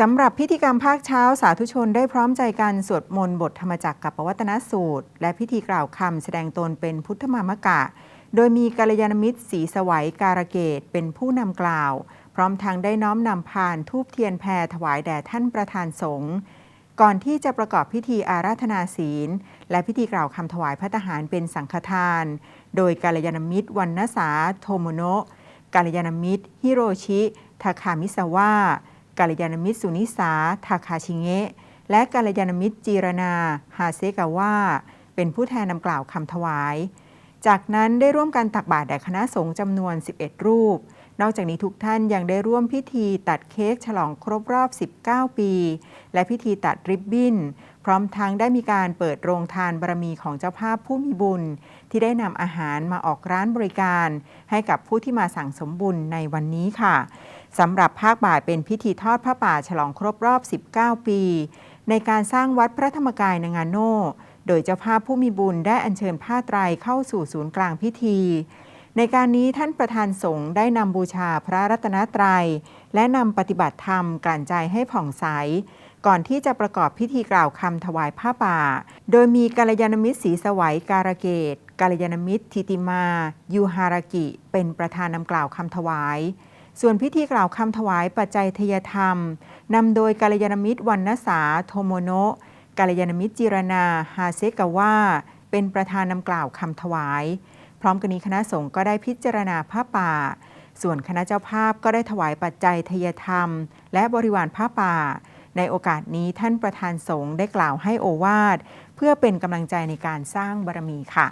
สำหรับพิธีกรรมภาคเช้าสาธุชนได้พร้อมใจกันสวดมนต์บทธรรมจักรกับปวัตนสูตร และพิธีกล่าวคำแสดงตนเป็นพุทธมามกะ โดยมีกัลยาณมิตรสีสวัยการเกตเป็นผู้นำกล่าว พร้อมทางได้น้อมนำพานทูบเทียนแพรถวายแด่ท่านประธานสงฆ์ก่อนที่จะประกอบพิธีอาราธนาศีล และพิธีกล่าวคำถวายพระทหารเป็นสังฆทาน โดยกัลยาณมิตรวันนสาโทโมโนะกัลยาณมิตร ฮิโรชิทาคามิซาวะ กาลยานมิตรสุนิสาทาคาชิเงะ และกาลยานมิตรจีรนาฮาเซกาว่าเป็นผู้แทนนำกล่าวคำถวาย จากนั้นได้ร่วมกันตักบาตรแด่คณะสงฆ์จำนวน 11 รูป นอกจากนี้ทุกท่านยังได้ร่วมพิธีตัดเค้กฉลองครบรอบ 19 ปี และพิธีตัดริบบิ้น พร้อมทั้งได้มีการเปิดโรงทานบารมีของเจ้าภาพผู้มีบุญ ที่ได้นำอาหารมาออกร้านบริการ ให้กับผู้ที่มาสั่งสมบุญในวันนี้ค่ะสำหรับภาคบ่ายเป็นพิธีทอดพระป่าฉลองครบรอบ 19 ปี ในการสร้างวัดพระธรรมกายนางานโนโดยเจ้าภาพผู้มีบุญได้อัญเชิญผ้าไตรเข้าสู่ศูนย์กลางพิธี ในการนี้ท่านประธานสงฆ์ได้นำบูชาพระรัตนตรยัย และนำปฏิบัติธรรมกลั่นใจให้ผ่องใส ก่อนที่จะประกอบพิธีกล่าวคำถวายผ้าป่า โดยมีกาลยานมิตรสีสวัยการเกตกาลยานมิตรทิติมา ยูฮารากิ เป็นประธานนำกล่าวคำถวาย ส่วนพิธีกล่าวคำถวายปัจจัยทยธรรมนำโดยกาลยานมิตรวันนสาโทโมโนะกาลยานมิตรจิรนาฮาเซกาวาเป็นประธานนำกล่าวคำถวาย พร้อมกันนี้คณะสงฆ์ก็ได้พิจารณาผ้าป่า ส่วนคณะเจ้าภาพก็ได้ถวายปัจจัยทยธรรม และบริวารผ้าป่า ในโอกาสนี้ท่านประธานสงฆ์ได้กล่าวให้โอวาทเพื่อเป็นกำลังใจในการสร้างบารมีค่ะ